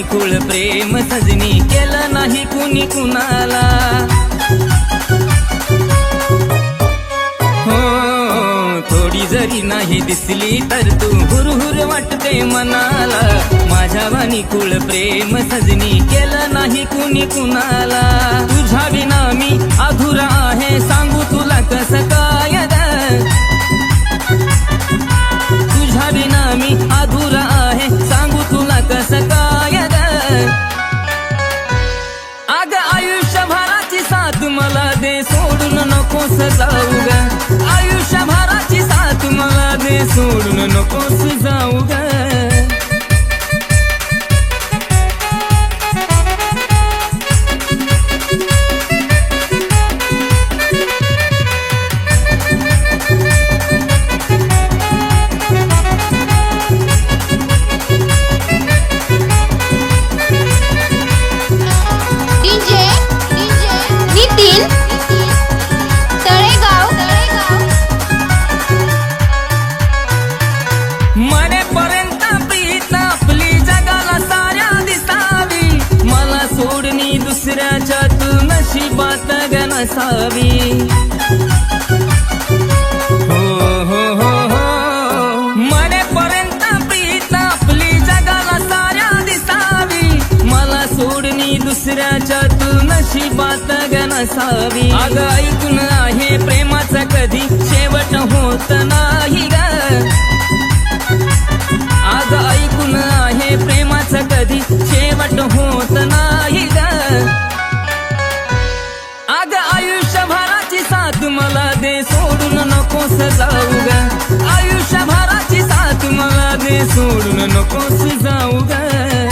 माझ्या कुळ प्रेम सजनी केलं नाही कुणी कुणाला. हो थोडी जरी नाही दिसली तर तू हुरहुर वाटते मनाला. माझ्या वाणी कुळ प्रेम सजनी केलं नाही कुणी कुणाला. तुझ्या विना मी अधुरा आहे सांगू तुला कसं काय तुझ्या विना मी जाऊ ग. आयुष्यभराची साथ मला दे सोडून नकोस जाऊ ग. जाऊ ग आयुष्यभराची साथ मला दे सोडून नकोस जाऊ ग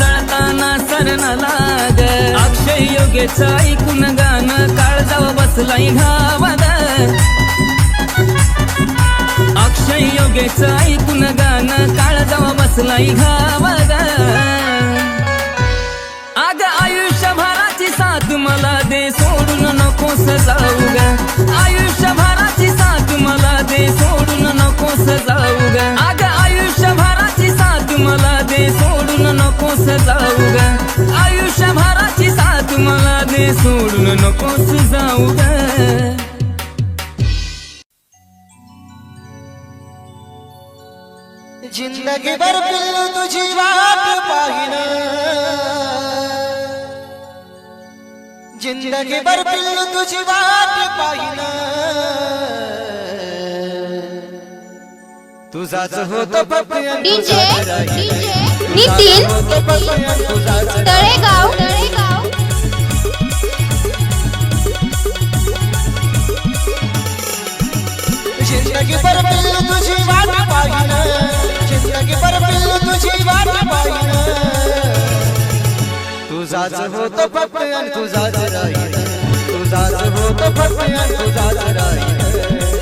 जळताना सरण लाग. अक्षय योगेच ऐकून गाणं काळजाव बसलाय घावाद अक्षय योगेच ऐकून गाणं काळजाव बसलाय घावाद अग आयुष्यभराची साथ मला दे सोडून नकोस जाऊ ग. आयुष्यभराची साथ मला दे सोडून नकोस जाऊ ग. दे सोडून नकोस जाऊ ग. जिंदगी भर पिल्लू तुझी वाट पाहिन जिंदगी भर पिल्लू तुझी वाट पाहिन तुझाच होतो राहील. नितीन तळेगाव तुझाच होत फक्त तुझाच राही तुझाच होत फक्त तुझाच राही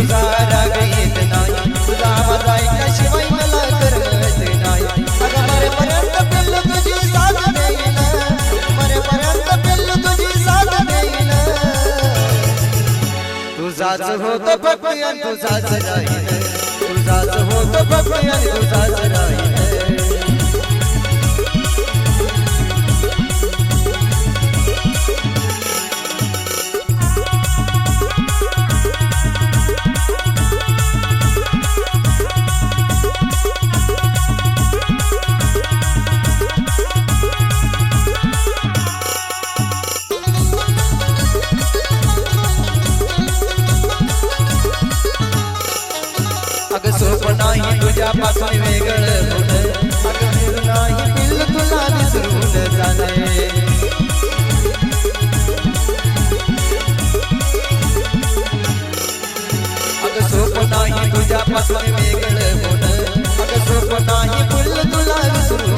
तुझा राग येत नाही तुझा आवाज ऐकल्याशिवाय मला नाही अगं मरेपर्यंत तुझी साथ मरेपर्यंत तुझी साथ तुझाच होत फक्त आणि तुझाच राहील तुझाच होत फक्त आणि तुझाच राहील नाही तुझ्यापासून वेगळं वेगळं नाही पिल्लू तुला विसरून जाणे अगं सोप नाही तुझ्यापासून वेगळं होणं अगं सोप नाही पिल्लू तुला विसरून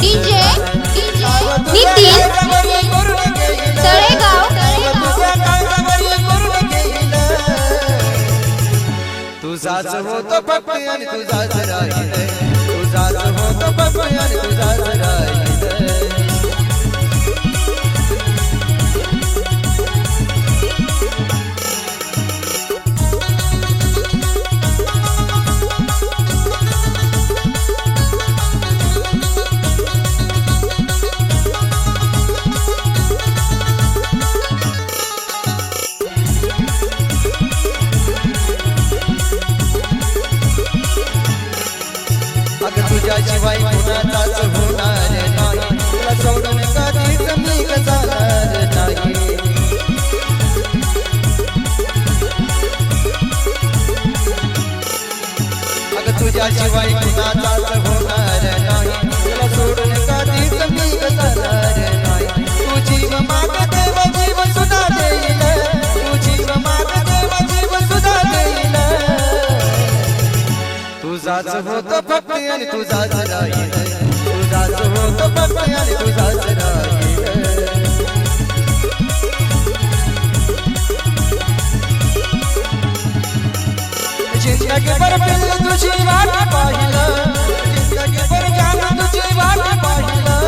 तुझाच होतो फक्त आणि तुझाच राहील. तुझाच होतो फक्त आणि तुझाच राहील. शिवाय कुणाचाच होणार नाही तुला सोडून कधीच मी जाणार नाही तू जीव माग देव, जीव सुद्धा देईल। तू जीव माग देव, जीव सुद्धा देईल। तुझाच होतो फक्त आणि तुझाच राहील। तुझाच होतो फक्त आणि तुझाच राहील। ज़िंदगी पिल्लू तुझी वाट पाहिलं. जिंदगी भर तुझी वाट पाहिलं.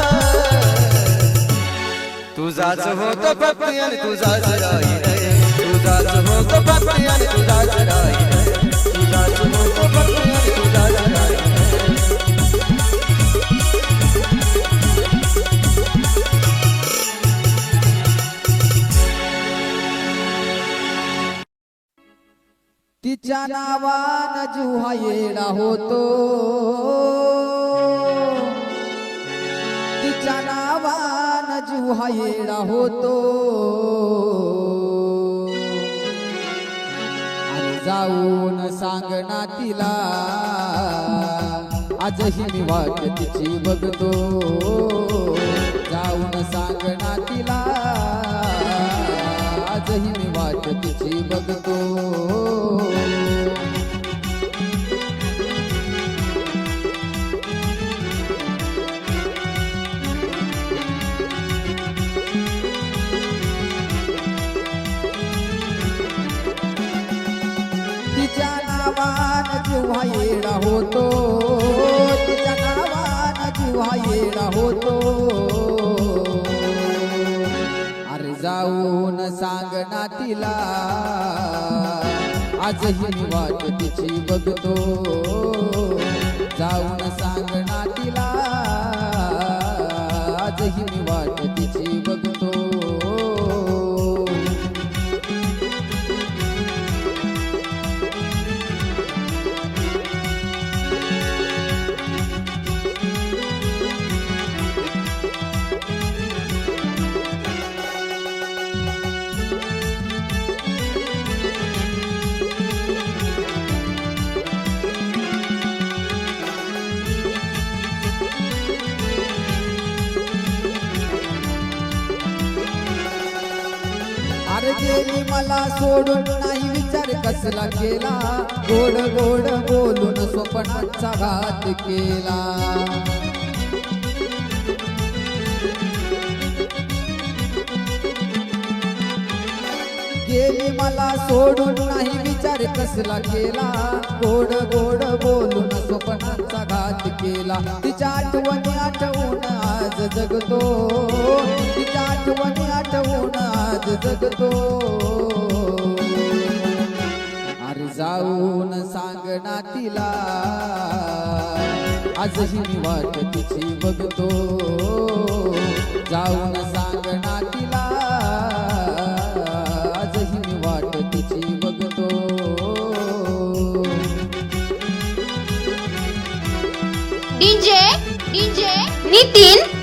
तुझाच होत फक्त आणि तुझाच राहील तुझाच होत फक्त आणि तुझाच राहील तुझाच होत फक्त तिच्या नावान जुहा येडा होतो. तिच्या नावान जुहा येडा होतो. जाऊन सांगणा तिला आजही मी वाट तिची बघतो. जाऊन सांगणा तिला आजही मी वाट तिची बघतो. तिला आजही मी वाट तिची बघतो. जाऊन सांग मला सोडून नाही विचार कसला केला. गोड गोड बोलून स्वप्नाचा घात केला. गेली मला सोडून नाही विचार कसला केला. गोड गोड बोलून स्वप्नाचा घात केला. तिच्या आठवणी आठवून आज जगतो. तिच्या आठवणी आठवून आज जगतो. अरे जाऊन सांग ना तिला आजही मी वाट तिची बघतो. जाऊन Nitin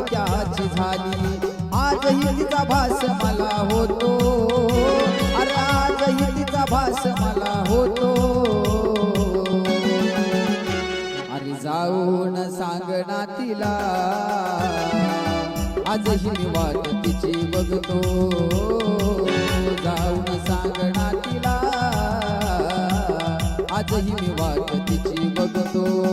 का झाली. आजही तिचा भास मला होतो. अरे आजही तिचा भास मला होतो. अरे जाऊन सांग तिला. आजही मी वाट तिची बघतो. जाऊन सांग तिला. आजही मी वाट तिची बघतो.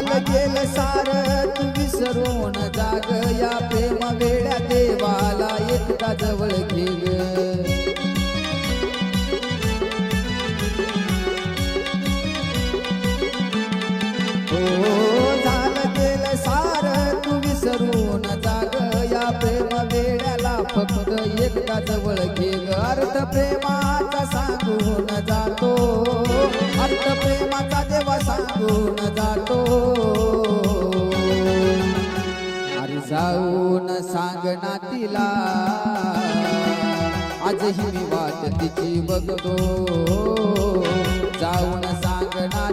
काल गेल सार तू विसरून जाग या प्रेम वेळा देवाला एकदा जवळ घेग हो, फक्त एकदा जवळ घेग अर्थ प्रेमाचा सांगून जातो अर्थ प्रेमाचा देवा सांगून सांग आजही मी वाट तिची बघतो. जाऊन सांग ना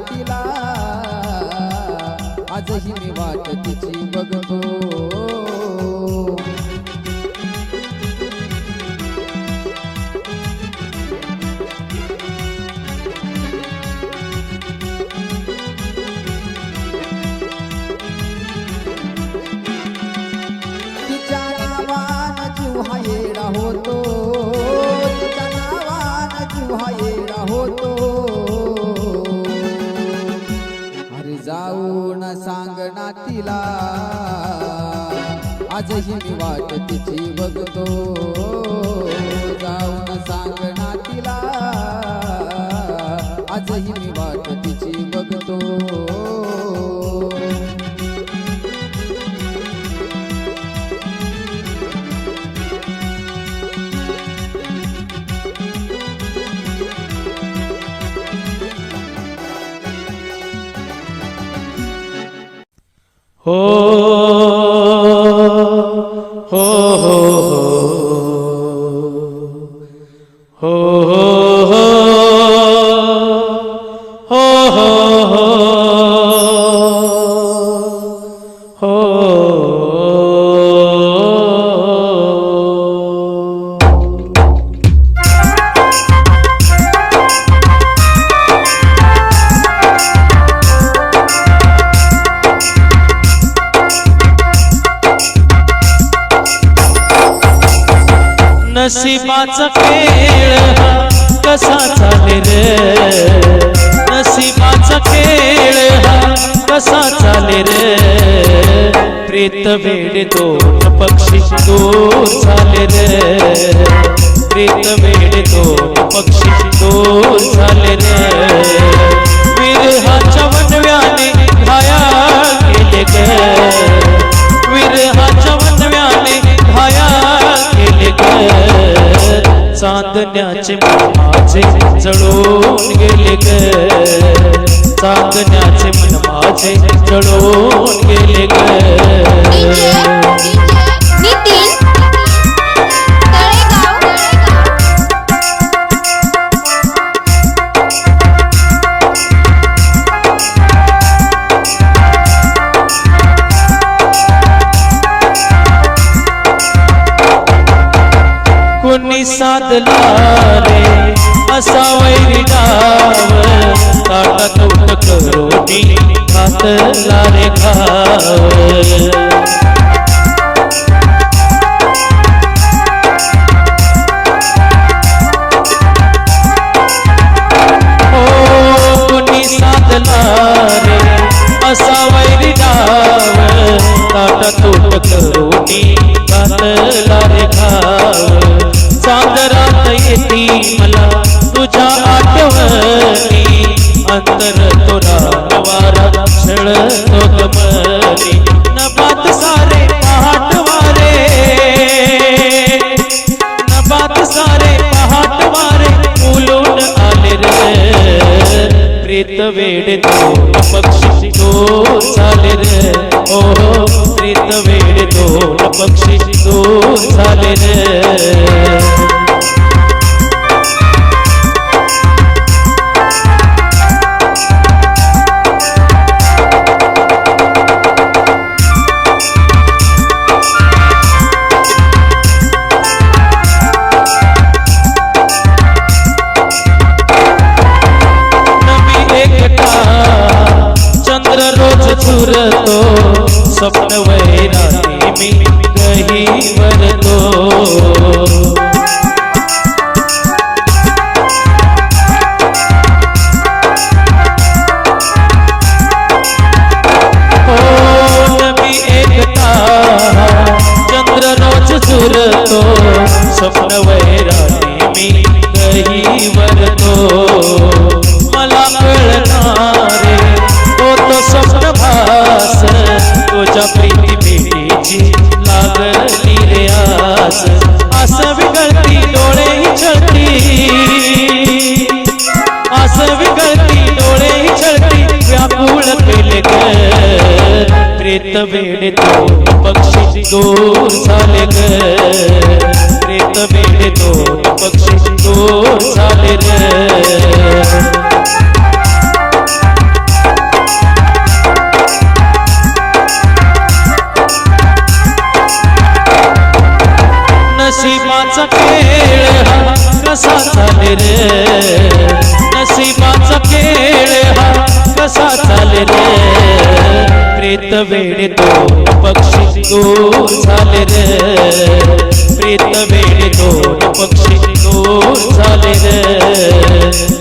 आजही मी वाट तिची बघतो. तिला आजही मी वाट तिची बघतो. जाऊन सांग Oh. नशिबाचा खेळ कसा चालेल नशिबाचा खेळ कसा चालेल प्रेत वेळ दोन पक्षी दोन झाले प्रेत वेळ दोन पक्षी दोन झाले चांदण्याचे माझे चढून गेले ग. चांदण्याचे मन माझे चढून गेले ग. बदला रे असा वैरी डाव ताटात उठ करोनी घातला रे घाव असा वैरी डाव ताटात उठ अंतर तोरा वारा छळतो गमनी नबात सारे पहाट वारे नबात सारे पहाट वारे उलून आले रे. प्रीत वेड तो पक्षी रोज चुरतो स्वप्न वैराती मी गही वरतो. हो चंद्र रोज चुरतो स्वप्न वैरा रेत वेडे दोन पक्षी दूर झाले ग. प्रेत वेडे दोन पक्षी दूर झाले ग. कसा चाले रे नसीबाचा खेळ हा. कसा चाले रे प्रेत वेळ तो पक्षी दूर झाले रे. प्रेत वेळ दोन पक्षी दूर झाले रे.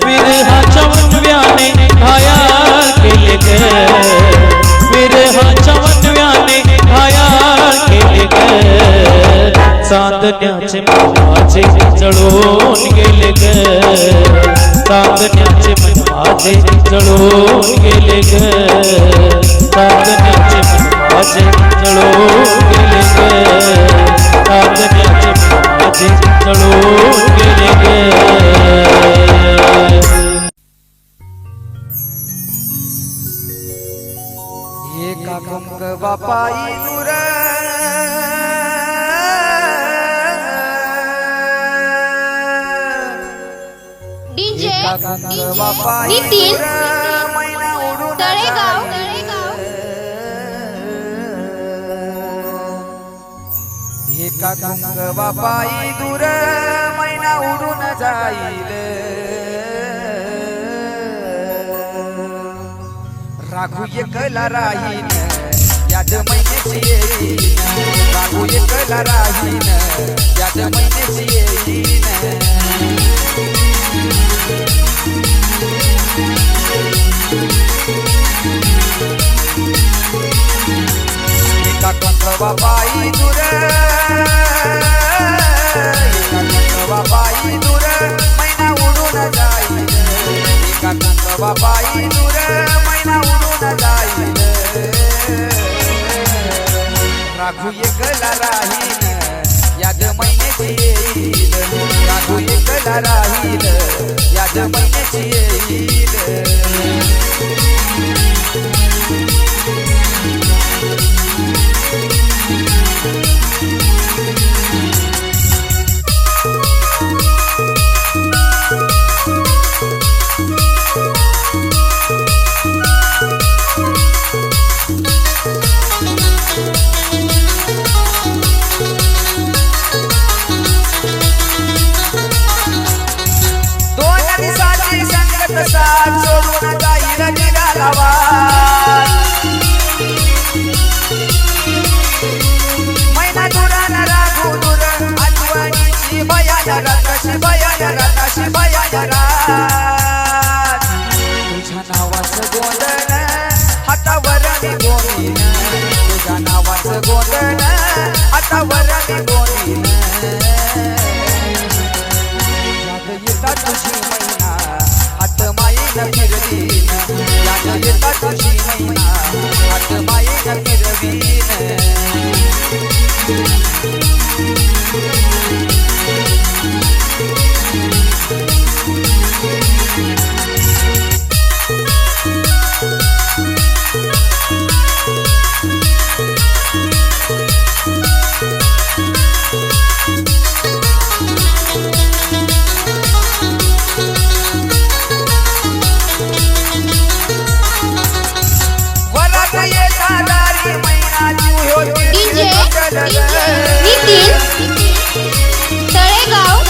विरहाच्या वनव्याने घायाळ केले गे चांदण्याचे माझे जळून गेले ग चांदण्याचे माझे जळून गेले ग चांदण्याचे माझे जळून गेले ग चांदण्याचे माझे जळून गेले ग बापाई नितीन तळेगाव. एका कुंक बापाई दूर मैना उडून जाईल. राघू एकला राहीन याद महिन्याची येईन. राघू एकला राहीन याद महिन्याची येईन. बाबाई दूर बाबाई दूर मैना उडून जाईल एका कंद बाबाई महिन्याची येईल. राघू राहील. याच्या महिन्याची येईल. I got one. Nitin Talegaon.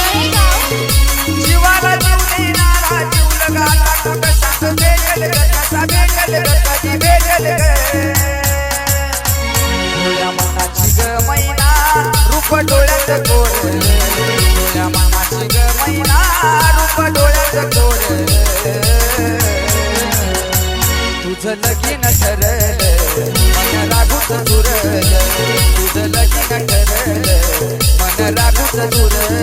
जीवाला जीव देणारा जीव लगाता कुठं सांग भेटेल ग कसा भेटेल ग कधी भेटेल ग डोळ्या मनाची ग मैना रूप डोळ्यात गोड डोळ्या मनाची ग मैना रूप डोळ्यात गोड तुझं लगीन ठरलं. दुरल तुझं मन रागूच दुरल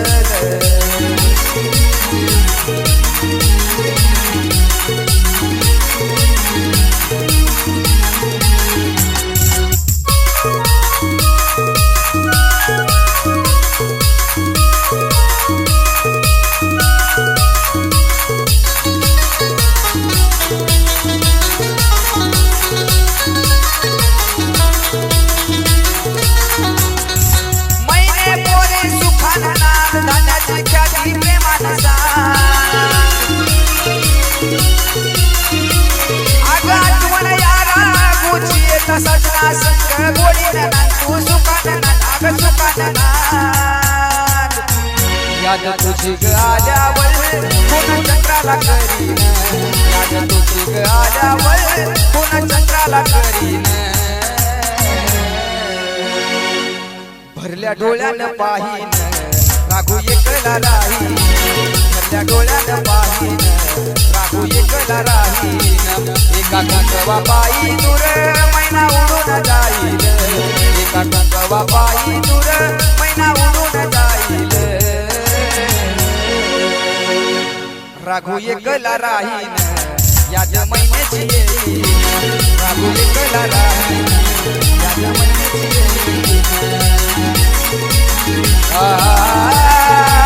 भरल्या डोळ्यानं पाहिन. राघू एकला राही भरल्या डोळ्यानं पाहिन. राघू एकला राही एका कंकवा पायी दूर मैना उडून जाईल. एका कंकवा पायी दूर मैना उडून जाईल. राघू एकला राहीन. याद महिन्याची येईल. राघू एकला राहीन. Ah,